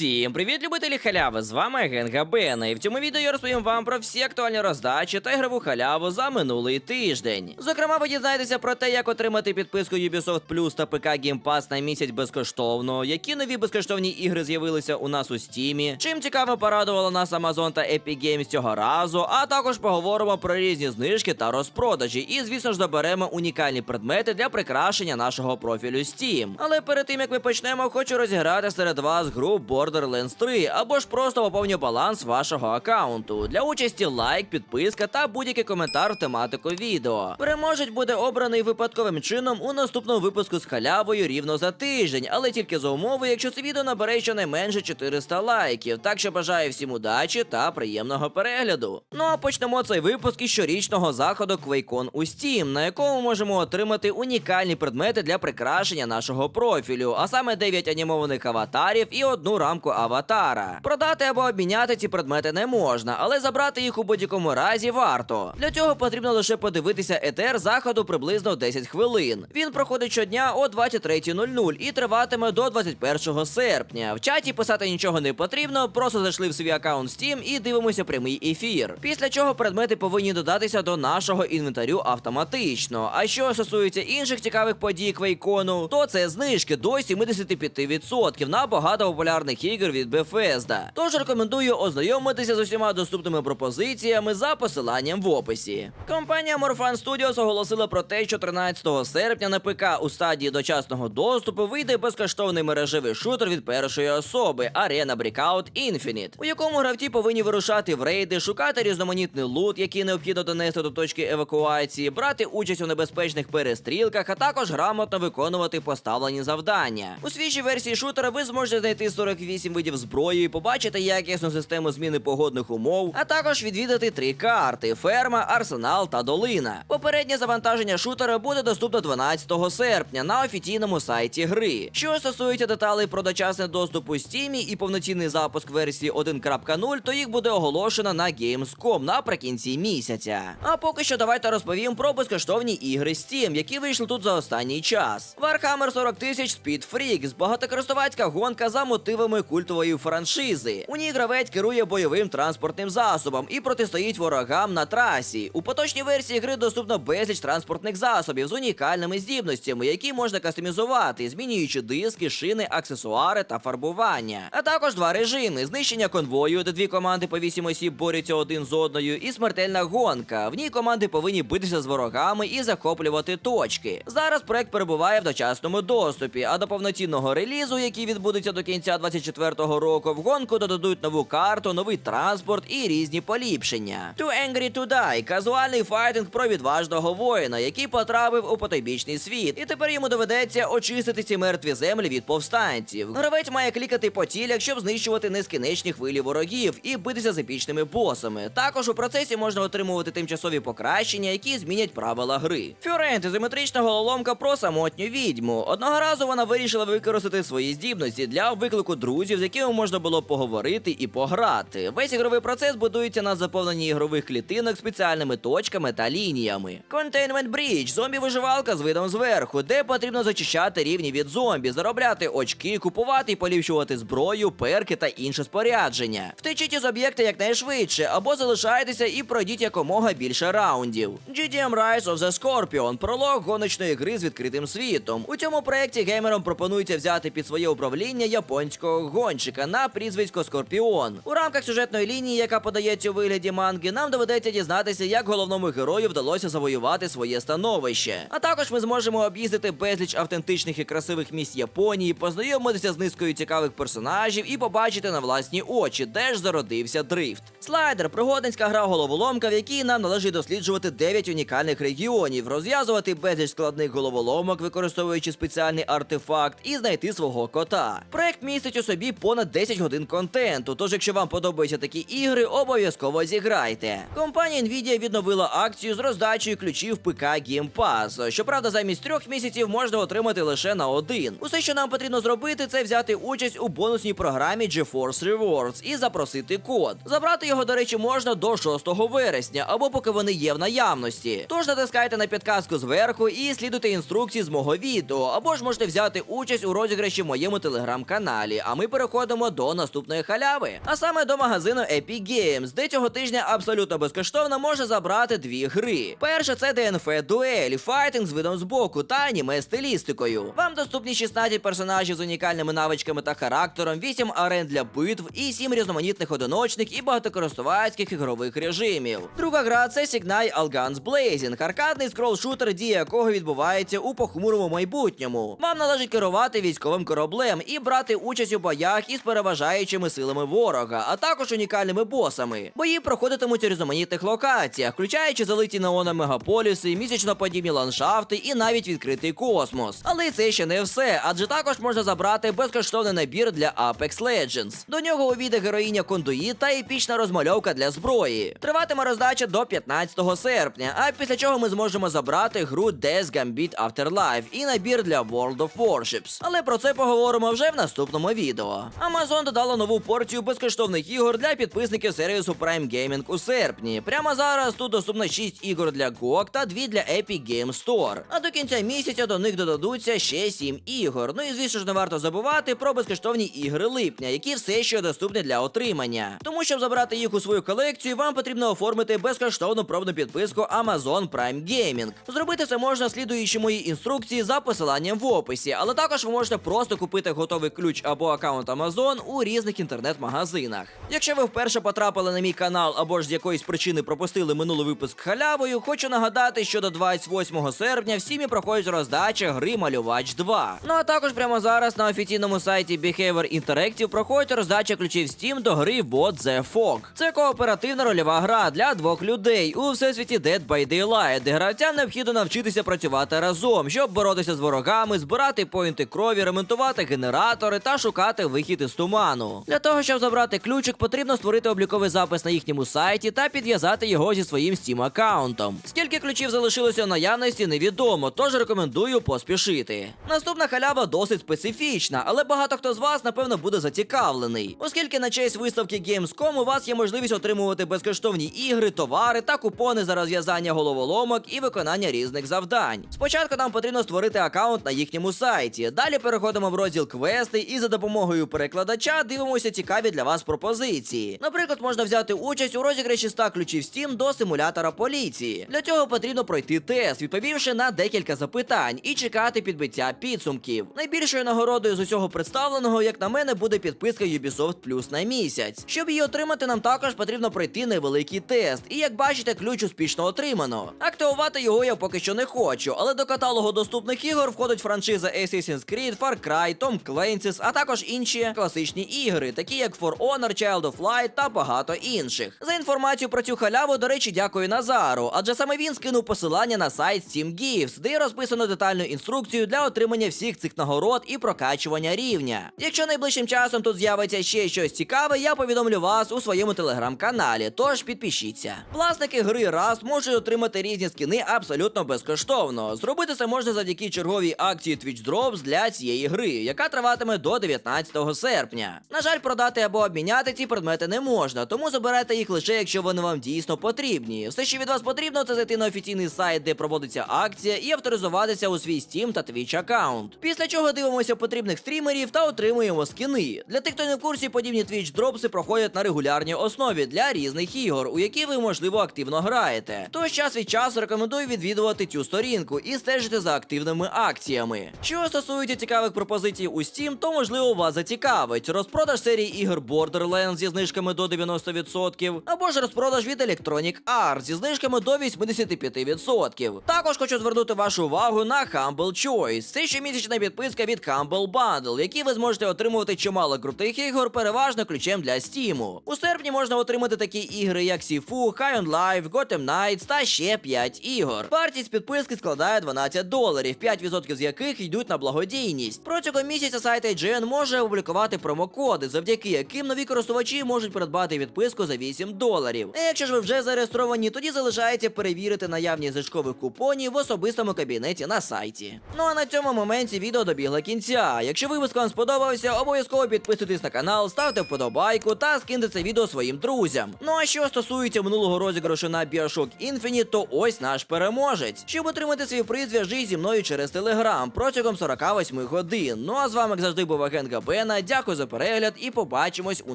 Усім привіт, любителі халяви! З вами Генга Бена. І в цьому відео я розповім вам про всі актуальні роздачі та ігрову халяву за минулий тиждень. Зокрема, ви дізнаєтеся про те, як отримати підписку Ubisoft Plus та ПК Game Pass на місяць безкоштовно, які нові безкоштовні ігри з'явилися у нас у Стімі, чим цікаво порадувала нас Amazon та Epic Games цього разу, а також поговоримо про різні знижки та розпродажі. І, звісно ж, доберемо унікальні предмети для прикрашення нашого профілю Steam. Але перед тим як ми почнемо, хочу розіграти серед вас гру Borderlands 3 або ж просто поповню баланс вашого аккаунту. Для участі лайк, підписка та будь-який коментар в тематику відео. Переможець буде обраний випадковим чином у наступному випуску з халявою рівно за тиждень, але тільки за умови, якщо це відео набере щонайменше 400 лайків. Так що бажаю всім удачі та приємного перегляду. Ну а почнемо цей випуск із щорічного заходу QuakeCon у Steam, на якому можемо отримати унікальні предмети для прикрашення нашого профілю, а саме 9 анімованих аватарів і одну рамку аватара. Продати або обміняти ці предмети не можна, але забрати їх у будь-якому разі варто. Для цього потрібно лише подивитися етер заходу приблизно 10 хвилин. Він проходить щодня о 23.00 і триватиме до 21 серпня. В чаті писати нічого не потрібно, просто зайшли в свій аккаунт Steam і дивимося прямий ефір. Після чого предмети повинні додатися до нашого інвентарю автоматично. А що стосується інших цікавих подій Квейкону, то це знижки до 75% на багато популярних ігор від Bethesda. Тож рекомендую ознайомитися з усіма доступними пропозиціями за посиланням в описі. Компанія Morphan Studios оголосила про те, що 13 серпня на ПК у стадії дочасного доступу вийде безкоштовний мережевий шутер від першої особи Arena Breakout Infinite, у якому гравці повинні вирушати в рейди, шукати різноманітний лут, який необхідно донести до точки евакуації, брати участь у небезпечних перестрілках, а також грамотно виконувати поставлені завдання. У свіжій версії шутера ви зможете знайти 48 видів зброї, побачити якісну систему зміни погодних умов, а також відвідати три карти: ферма, арсенал та долина. Попереднє завантаження шутера буде доступно 12 серпня на офіційному сайті гри. Що стосується деталей про дочасний доступ у Steam і повноцінний запуск версії 1.0, то їх буде оголошено на Gamescom наприкінці місяця. А поки що давайте розповім про безкоштовні ігри Steam, які вийшли тут за останній час. Warhammer 40 тисяч Speed Freaks, багатокористувацька гонка за мотивами культової франшизи. У ній гравець керує бойовим транспортним засобом і протистоїть ворогам на трасі. У поточній версії гри доступно безліч транспортних засобів з унікальними здібностями, які можна кастомізувати, змінюючи диски, шини, аксесуари та фарбування. А також два режими: знищення конвою, де дві команди по 8 осіб борються один з одною, і смертельна гонка. В ній команди повинні битися з ворогами і захоплювати точки. Зараз проект перебуває в дочасному доступі, а до повноцінного релізу, який відбудеться до кінця 24-го року, в гонку додадуть нову карту, новий транспорт і різні поліпшення. Too Angry to Die – казуальний файтинг про відважного воїна, який потрапив у потойбічний світ, і тепер йому доведеться очистити ці мертві землі від повстанців. Гравець має клікати по цілях, щоб знищувати нескінченні хвилі ворогів і битися з епічними босами. Також у процесі можна отримувати тимчасові покращення, які змінять правила гри. Фюрент ізометрична головоломка про самотню відьму. Одного разу вона вирішила використати свої здібності для виклику друзів, з якими можна було поговорити і пограти. Весь ігровий процес будується на заповненні ігрових клітинок спеціальними точками та лініями. Containment Breach – зомбі-виживалка з видом зверху, де потрібно зачищати рівні від зомбі, заробляти очки, купувати і поліпшувати зброю, перки та інше спорядження. Втечіть із об'єкта якнайшвидше, або залишайтеся і пройдіть якомога більше раундів. GDM Rise of the Scorpion пролог гоночної гри з відкритим світом. У цьому проєкті геймерам пропонується взяти під своє управління японського гонщика на прізвисько Скорпіон. У рамках сюжетної лінії, яка подається у вигляді манги, нам доведеться дізнатися, як головному герою вдалося завоювати своє становище. А також ми зможемо об'їздити безліч автентичних і красивих місць Японії, познайомитися з низкою цікавих персонажів і побачити на власні очі, де ж зародився дрифт. Слайдер пригодницька гра головоломка, в якій нам належить досліджувати 9 унікальних регіонів, розв'язувати безліч складних головоломок, використовуючи спеціальний артефакт, і знайти свого кота. Проект містить у собі понад 10 годин контенту. Тож, якщо вам подобаються такі ігри, обов'язково зіграйте. Компанія Nvidia відновила акцію з роздачею ключів ПК Game Pass. Щоправда, замість трьох місяців можна отримати лише на один. Усе, що нам потрібно зробити, це взяти участь у бонусній програмі GeForce Rewards і запросити код. Забрати його, до речі, можна до 6 вересня або поки вони є в наявності. Тож натискайте на підказку зверху і слідуйте інструкції з мого відео, або ж можете взяти участь у розіграші в моєму телеграм-каналі. А ми переходимо до наступної халяви. А саме до магазину Epic Games, де цього тижня абсолютно безкоштовно може забрати дві гри. Перша це DNF Дуель, файтинг з видом збоку та аніме стилістикою. Вам доступні 16 персонажів з унікальними навичками та характером, 8 арен для битв і 7 різноманітних одиночних і багатокористувацьких ігрових режимів. Друга гра це Signal Algans Blazing, аркадний скрол-шутер, дія якого відбувається у похмурому майбутньому. Вам належить керувати військовим кораблем і брати участь у боях із переважаючими силами ворога, а також унікальними босами. Бої проходитимуть у різноманітних локаціях, включаючи залиті неоном мегаполіси, місячноподібні ландшафти і навіть відкритий космос. Але це ще не все, адже також можна забрати безкоштовний набір для Apex Legends. До нього увійде героїня Кондуї та епічна розмальовка для зброї. Триватиме роздача до 15 серпня, а після чого ми зможемо забрати гру Death Gambit Afterlife і набір для World of Warships. Але про це поговоримо вже в наступному відео. Amazon додала нову порцію безкоштовних ігор для підписників сервісу Prime Gaming у серпні. Прямо зараз тут доступно 6 ігор для GOG та 2 для Epic Game Store. А до кінця місяця до них додадуться ще 7 ігор. Ну і звісно ж не варто забувати про безкоштовні ігри липня, які все ще доступні для отримання. Тому щоб забрати їх у свою колекцію, вам потрібно оформити безкоштовну пробну підписку Amazon Prime Gaming. Зробити це можна слідуючи моїй інструкції за посиланням в описі, але також ви можете просто купити готовий ключ або аккаунт Amazon у різних інтернет-магазинах. Якщо ви вперше потрапили на мій канал або ж з якоїсь причини пропустили минулий випуск халявою, хочу нагадати, що до 28 серпня в Сімі проходить роздача гри Малювач 2. Ну а також прямо зараз на офіційному сайті Behavior Interactive проходить роздача ключів Steam до гри Bot The Fog. Це кооперативна рольова гра для двох людей у всесвіті Dead by Daylight, де гравцям необхідно навчитися працювати разом, щоб боротися з ворогами, збирати поінти крові, ремонтувати генератори та шукати вихід із туману. Для того, щоб забрати ключик, потрібно створити обліковий запис на їхньому сайті та підв'язати його зі своїм Steam аккаунтом. Скільки ключів залишилося в наявності, невідомо, тож рекомендую поспішити. Наступна халява досить специфічна, але багато хто з вас, напевно, буде зацікавлений, оскільки на честь виставки Gamescom у вас є можливість отримувати безкоштовні ігри, товари та купони за розв'язання головоломок і виконання різних завдань. Спочатку нам потрібно створити аккаунт на їхньому сайті. Далі переходимо в розділ квести і за допомогою перекладача дивимося цікаві для вас пропозиції. Наприклад, можна взяти участь у розіграші 100 ключів Steam до симулятора поліції. Для цього потрібно пройти тест, відповівши на декілька запитань і чекати підбиття підсумків. Найбільшою нагородою з усього представленого, як на мене, буде підписка Ubisoft Plus на місяць. Щоб її отримати, нам також потрібно пройти невеликий тест. І як бачите, ключ успішно отримано. Активувати його я поки що не хочу, але до каталогу доступних ігор входить франшиза Assassin's Creed, Far Cry, Tom Clancy's, а також інші класичні ігри, такі як For Honor, Child of Light та багато інших. За інформацію про цю халяву, до речі, дякую Назару, адже саме він скинув посилання на сайт Steam Gifts, де розписано детальну інструкцію для отримання всіх цих нагород і прокачування рівня. Якщо найближчим часом тут з'явиться ще щось цікаве, я повідомлю вас у своєму телеграм-каналі, тож підпишіться. Власники гри Rust можуть отримати різні скини абсолютно безкоштовно. Зробити це можна завдяки черговій акції Twitch Drops для цієї гри, яка триватиме до 19 серпня. На жаль, продати або обміняти ці предмети не можна, тому забирайте їх лише якщо вони вам дійсно потрібні. Все, що від вас потрібно, це зайти на офіційний сайт, де проводиться акція, і авторизуватися у свій Steam та Twitch аккаунт. Після чого дивимося потрібних стрімерів та отримуємо скини. Для тих, хто не в курсі, подібні Twitch дропси проходять на регулярній основі для різних ігор, у які ви можливо активно граєте. Тож час від часу рекомендую відвідувати цю сторінку і стежити за активними акціями. Що стосується цікавих пропозицій у Steam, то можливо у вас зацікавить розпродаж серії ігор Borderlands зі знижками до 90%, або ж розпродаж від Electronic Arts зі знижками до 85%. Також хочу звернути вашу увагу на Humble Choice. Це щомісячна підписка від Humble Bundle, в якій ви зможете отримувати чимало крутих ігор, переважно ключем для Steam. У серпні можна отримати такі ігри, як Sifu, High on Life, Gotham Knights та ще 5 ігор. Вартість підписки складає 12 доларів, 5% з яких йдуть на благодійність. Протягом місяця сайт IGN може опублікувати промокоди, завдяки яким нові користувачі можуть придбати підписку за 8 доларів. А якщо ж ви вже зареєстровані, тоді залишається перевірити наявність знижкових купонів в особистому кабінеті на сайті. Ну а на цьому моменті відео добігло кінця. Якщо випуск вам сподобався, обов'язково підписуйтесь на канал, ставте вподобайку та скиньте це відео своїм друзям. Ну а що стосується минулого розіграшу на Bioshock Infinite, то ось наш переможець. Щоб отримати свій приз, зв'яжись зі мною через телеграм протягом 48 годин. Ну а з вами, як завжди, був агент ГБ, Бена. Дякую за перегляд і побачимось у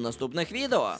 наступних відео.